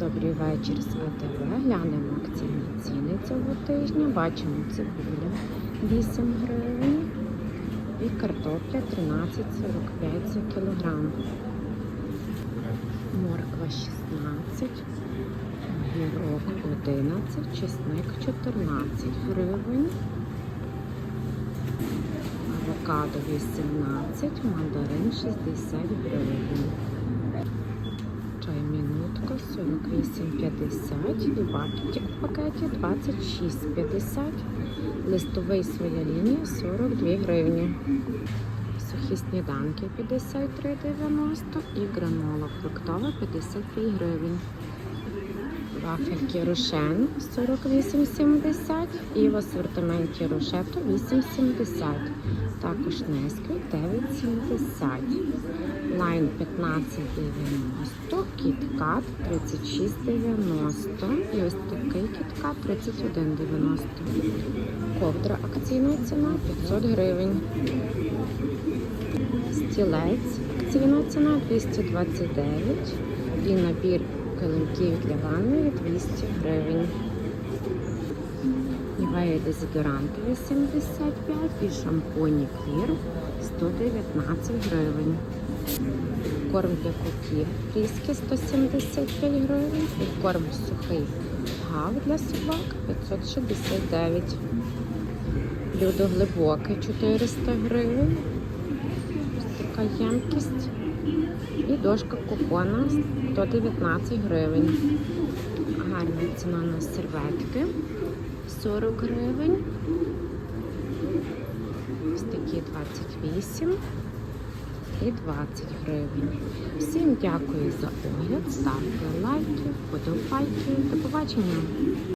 Добрий вечір з ВТВ. Глянемо акційні ціни цього тижня. Бачимо цибуля 8 гривень і картопля 13,45 за кілограм. Морква 16, гірок 11, чесник 14 гривень. Авокадо 18, мандарин 60 гривень. Чай минутка 48,50 і бакетик в пакеті 26,50. Листовий своя лінія 42 гривні. Сухі сніданки 53,90 і гранола фруктова 55 гривень. Вафельки Рошен 48,70 і в асортименті Рошето 8,70. Також Несквік 9,70. Лайн 15,90, кіткат 36,90 і ось такий кіткат 31,90. Ковдра акційна ціна 500 гривень. Стілець акційна ціна 229 і набір килимків для ванної 200 гривень. Нівея дезодоранти 85 і шампуні клір 119 гривень. Корм для котів фріски 175 гривень і корм сухий гав для собак 569. Блюдо глибоке 400 гривень. Така ємкість. І дошка кухона 119 гривень. Гарна ціна на серветки 40 гривень. Ось такі 28 і 20 гривень. Всім дякую за огляд. Ставте лайки, подобайки. До побачення!